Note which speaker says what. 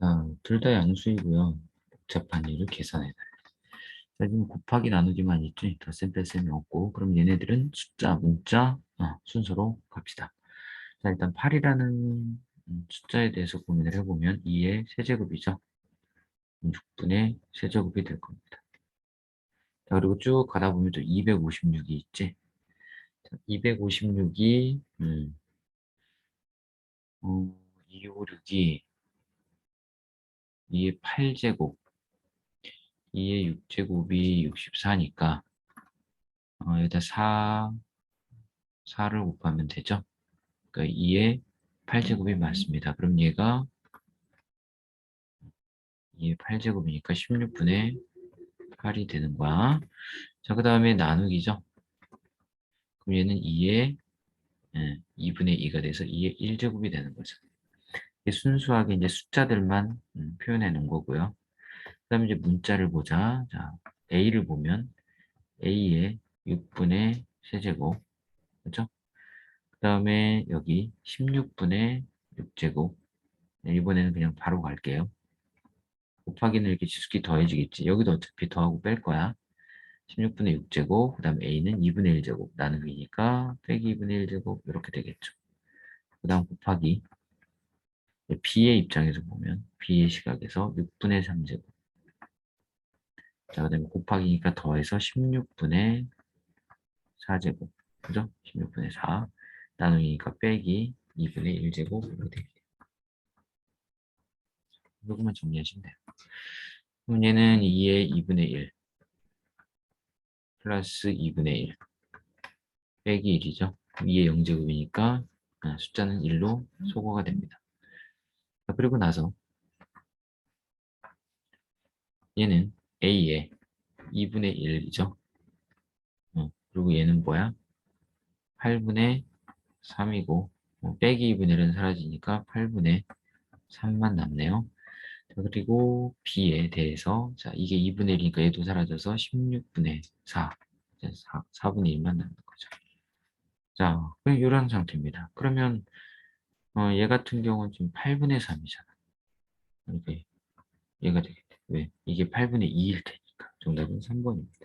Speaker 1: 자, 둘 다 양수이고요. 복잡한 일을 계산해놔요. 자, 지금 곱하기 나누기만 있지. 더셈 뺄셈이 없고. 그럼 얘네들은 숫자, 문자 어, 순서로 갑시다. 자, 일단 8이라는 숫자에 대해서 고민을 해보면 2의 세제곱이죠. 6분의 세제곱이 될 겁니다. 자, 그리고 쭉 가다 보면 또 256이 있지. 256이 음, 어, 256이 2의 8제곱 2의 6제곱이 64니까 어, 여기다 4 4를 곱하면 되죠. 그러니까 2의 8제곱이 맞습니다. 그럼 얘가 2의 8제곱이니까 16분의 8이 되는 거야. 자, 그 다음에 나누기죠. 그럼 얘는 2의 예, 2분의 2가 돼서 2의 1제곱이 되는 거죠. 순수하게 이제 숫자들만 음, 표현해 놓은 거고요. 그 다음에 이제 문자를 보자. 자, A를 보면 A의 6분의 세제곱. 그죠? 그 다음에 여기 16분의 6제곱. 이번에는 그냥 바로 갈게요. 곱하기는 이렇게 지수기 더해지겠지. 여기도 어차피 더하고 뺄 거야. 16분의 6제곱, 그 다음에 A는 2분의 1제곱, 나누기니까 빼기 2분의 1제곱, 이렇게 되겠죠. 그 다음 곱하기. B의 입장에서 보면, B의 시각에서 6분의 3제곱. 자, 그 다음에 곱하기니까 더해서 16분의 4제곱. 그죠? 16분의 4. 나누기니까 빼기 2분의 1제곱. 이렇게 됩니다. 이것만 정리하시면 돼요. 그럼 얘는 2의 2분의 1. 플러스 2분의 1 빼기 1이죠. 2의 0제곱이니까 아, 숫자는 1로 소거가 됩니다. 그리고 나서 얘는 A의 2분의 1이죠. 어, 그리고 얘는 뭐야? 8분의 3이고 어, 빼기 2분의 1은 사라지니까 8분의 3만 남네요. 그리고 b에 대해서 자 이게 2분의 1이니까 얘도 사라져서 16분의 4 4, 4분의 1만 남는 거죠. 자, 이런 상태입니다. 그러면 어, 얘 같은 경우는 지금 8분의 3이잖아. 이렇게 얘가 되겠대. 왜? 이게 8분의 2일 테니까. 정답은 3번입니다.